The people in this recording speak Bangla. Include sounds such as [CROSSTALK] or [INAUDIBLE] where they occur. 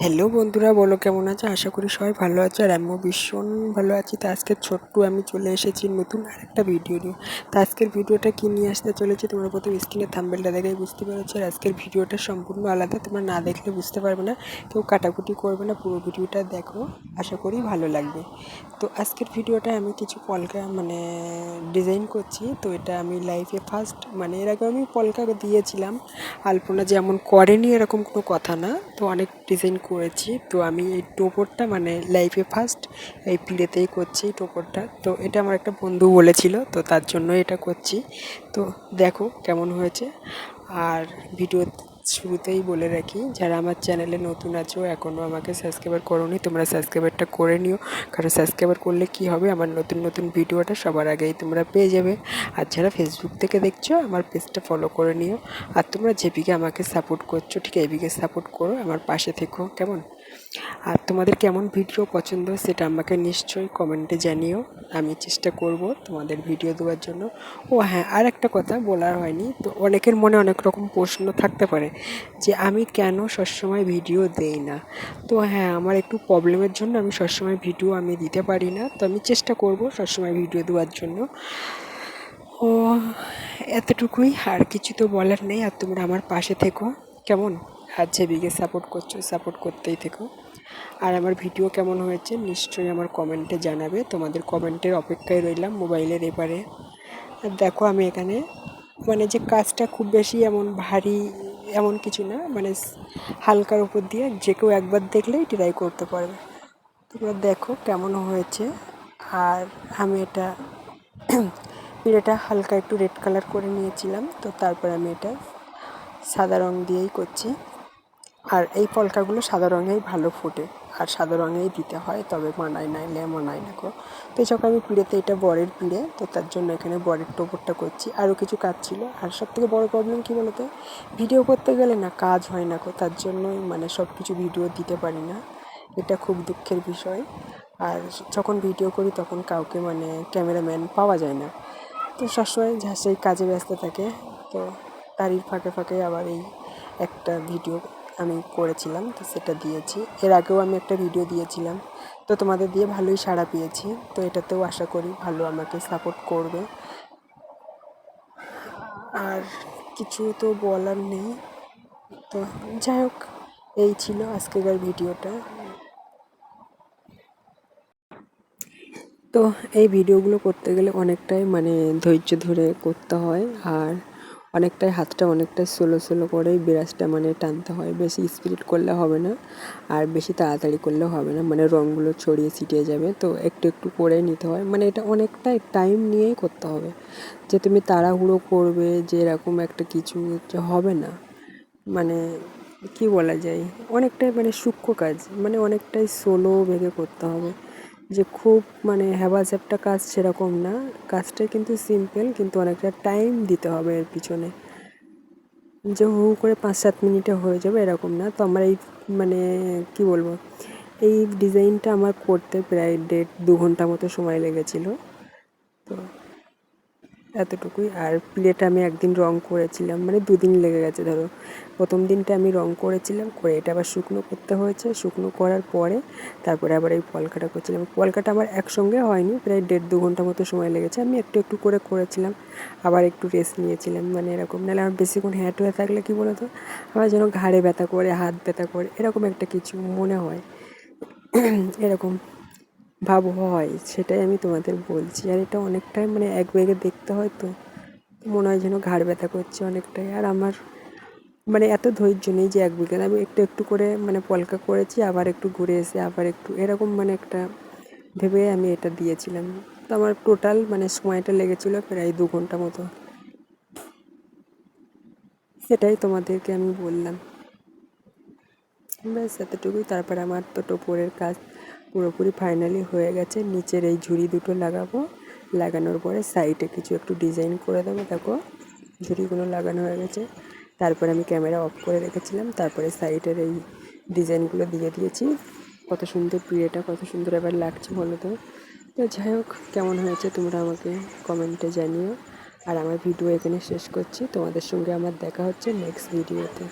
হ্যালো বন্ধুরা, বলো কেমন আছো? আশা করি সবাই ভালো আছো আর আমিও ভীষণ ভালো আছি। তো আজকে ছোট্ট আমি চলে এসেছি নতুন আরেকটা ভিডিও নিয়ে। তো আজকের ভিডিওটা কী নিয়ে আসতে চলেছে? তোমরা প্রথম স্ক্রিনে থাম্বেলটা দেখে বুঝতে পেরেছ। আর আজকের ভিডিওটা সম্পূর্ণ আলাদা, তোমরা না দেখলে বুঝতে পারবে না। কেউ কাটাকুটি করবে না, পুরো ভিডিওটা দেখো। আশা করি ভালো লাগবে। তো আজকের ভিডিওটা আমি কিছু পলকা মানে ডিজাইন করছি। তো এটা আমি লাইফে ফার্স্ট মানে এর আগে আমি পলকা দিয়েছিলাম। আলপনা যেমন করেনি এরকম কোনো কথা না। তো অনেক ডিজাইন করেছি। তো আমি এই টোপরটা মানে লাইফে ফার্স্ট এই পিড়েতেই করছি এই টোপরটা। তো এটা আমার একটা বন্ধু বলেছিল, তো তার জন্য এটা করছি। তো দেখো কেমন হয়েছে। আর ভিডিও শুরুতেই বলে রাখি, যারা আমার চ্যানেলে নতুন আছো এখনও আমাকে সাবস্ক্রাইবার করোনি, তোমরা সাবস্ক্রাইবারটা করে নিও। কারণ সাবস্ক্রাইবার করলে কি হবে? আমার নতুন নতুন ভিডিওটা সবার আগেই তোমরা পেয়ে যাবে। আর যারা ফেসবুক থেকে দেখছ, আমার পেজটা ফলো করে নিও। আর তোমরা যেদিকে আমাকে সাপোর্ট করছ, ঠিক এদিকে সাপোর্ট করো। আমার পাশে থেকো, কেমন? আর তোমাদের কেমন ভিডিও পছন্দ সেটা আমাকে নিশ্চয়ই কমেন্টে জানিও। আমি চেষ্টা করব তোমাদের ভিডিও দেওয়ার জন্য। ও হ্যাঁ আর একটা কথা বলার হয়নি। তো অনেকের মনে অনেক রকম প্রশ্ন থাকতে পারে যে আমি কেন সবসময় ভিডিও দেই না? তো হ্যাঁ আমার একটু প্রবলেমের জন্য আমি সবসময় ভিডিও আমি দিতে পারি না। তো আমি চেষ্টা করব সবসময় ভিডিও দেওয়ার জন্য। ও, এতটুকুই। আর কিছু তো বলার নেই। আর তোমরা আমার পাশে থেকো। কেমন? আর যেদিকে সাপোর্ট করছ সাপোর্ট করতেই থেকো। আর আমার ভিডিও কেমন হয়েছে নিশ্চয়ই আমার কমেন্টে জানাবে। তোমাদের কমেন্টের অপেক্ষায় রইলাম মোবাইলের এপারে। আর দেখো আমি এখানে মানে যে কাজটা খুব বেশি এমন ভারী এমন কিছু না মানে হালকার উপর দিয়ে যে কেউ একবার দেখলেই ট্রাই করতে পারবে। তোমরা দেখো কেমন হয়েছে। আর আমি এটা [CLEARS THROAT] পিড়েটা হালকা একটু রেড কালার করে নিয়েছিলাম, তো তারপর আমি এটা সাদা রং দিয়েই করছি। আর এই পলকাগুলো সাদা রঙেই ভালো ফোটে, আর সাদা রঙেই দিতে হয়, তবে মানায় নাইলে মানায় না গো। তো এই আমি পিঁড়েতে এটা বরের পিঁড়ে, তো তার জন্য এখানে বরের টোপরটা করছি। আরও কিছু কাজ ছিল, আর সব থেকে বড়ো প্রবলেম কী বলতো? ভিডিও করতে গেলে না কাজ হয় না গো, তার জন্যই মানে সব কিছু ভিডিও দিতে পারি না। এটা খুব দুঃখের বিষয়। আর যখন ভিডিও করি তখন কাউকে মানে ক্যামেরাম্যান পাওয়া যায় না। তো সবসময় যা সেই কাজে ব্যস্ত থাকে, তো তারই ফাঁকে ফাঁকে আবার এই একটা ভিডিও আমি করেছিলাম, তো সেটা দিয়েছি। এর আগেও আমি একটা ভিডিও দিয়েছিলাম। তো তোমাদের দিয়ে ভালোই সাড়া পেয়েছি। তো এটাতেও আশা করি ভালো আমাকে সাপোর্ট করবে। আর কিছু তো বলার নেই। তো যাই হোক, এই ছিল আজকেকার ভিডিওটা তো এই ভিডিওগুলো করতে গেলে অনেকটাই মানে ধৈর্য ধরে করতে হয়। আর অনেকটাই হাতটা অনেকটাই স্লো স্লো করেই ব্রাশটা মানে টানতে হয়। বেশি স্পিড করলে হবে না আর বেশি তাড়াতাড়ি করলে হবে না। মানে রঙগুলো ছড়িয়ে ছিটিয়ে যাবে। তো একটু একটু করে নিতে হয়। মানে এটা অনেকটাই টাইম নিয়েই করতে হবে। যে তুমি তাড়াহুড়ো করবে, যে এরকম একটা কিছু হবে না। মানে কি বলা যায়? অনেকটাই মানে সূক্ষ্ম কাজ। মানে অনেকটাই সোলো ভেবে করতে হবে। যে খুব মানে হ্যাবাজ্যাপটা কাজ সেরকম না। কাজটা কিন্তু সিম্পল কিন্তু অনেকটা টাইম দিতে হবে এর পিছনে। যে হু করে পাঁচ সাত মিনিটে হয়ে যাবে এরকম না। তো আমার এই মানে কি বলব? এই ডিজাইনটা আমার করতে প্রায় দেড় দু ঘণ্টা মতো সময় লেগেছিলো। তো এতটুকুই। আর প্লেট আমি একদিন রং করেছিলাম মানে দুদিন লেগে গেছে ধরো। প্রথম দিনটা আমি রং করেছিলাম, করে এটা আবার শুকনো করতে হয়েছে। শুকনো করার পরে তারপরে আবার এই পলকাটা করছিলাম। পলকাটা আমার একসঙ্গে হয়নি, প্রায় দেড় দু ঘণ্টা মতো সময় লেগেছে। আমি একটু একটু করে করেছিলাম, আবার একটু রেস্ট নিয়েছিলাম মানে এরকম। নাহলে আমার বেশিক্ষণ হ্যাট হয়ে থাকলে কী বলো তো আমার যেন ঘাড়ে ব্যথা করে, হাত ব্যথা করে, এরকম একটা কিছু মনে হয়। [CLEARS THROAT] এরকম। ভাব, হয়, সেটাই আমি তোমাদের বলছি। আর এটা অনেকটাই মানে এক বেগে দেখতে হয় তো, মনে হয় যেন ঘাড় ব্যথা করছে অনেকটাই। আর আমার মানে এত ধৈর্য নেই যে এক বিঘে আমি একটু একটু করে মানে পলকা করেছি, আবার একটু ঘুরে এসে আবার একটু এরকম মানে একটা ভেবে আমি এটা দিয়েছিলাম। তো আমার টোটাল মানে সময়টা লেগেছিলো প্রায় দু ঘণ্টা মতো। সেটাই তোমাদেরকে আমি বললাম। ব্যাস, এতটুকুই। তারপর আমার তো টোপরের কাজ। পুরোপুরি ফাইনালি হয়ে গেছে। নিচের এই ঝুড়ি দুটো লাগাবো। লাগানোর পরে সাইডে কিছু একটু ডিজাইন করে দেবো। দেখো, ঝুড়িগুলো লাগানো হয়ে গেছে। তারপরে আমি ক্যামেরা অফ করে রেখেছিলাম। তারপরে সাইডের এই ডিজাইনগুলো দিয়ে দিয়েছি। কত সুন্দর পিড়েটা কত সুন্দর এবার লাগছে বলো তো। তো যাই হোক, কেমন হয়েছে তোমরা আমাকে কমেন্টে জানিও। আর আমার ভিডিও এখানে শেষ করছি। তোমাদের সঙ্গে আমার দেখা হচ্ছে নেক্সট ভিডিওতে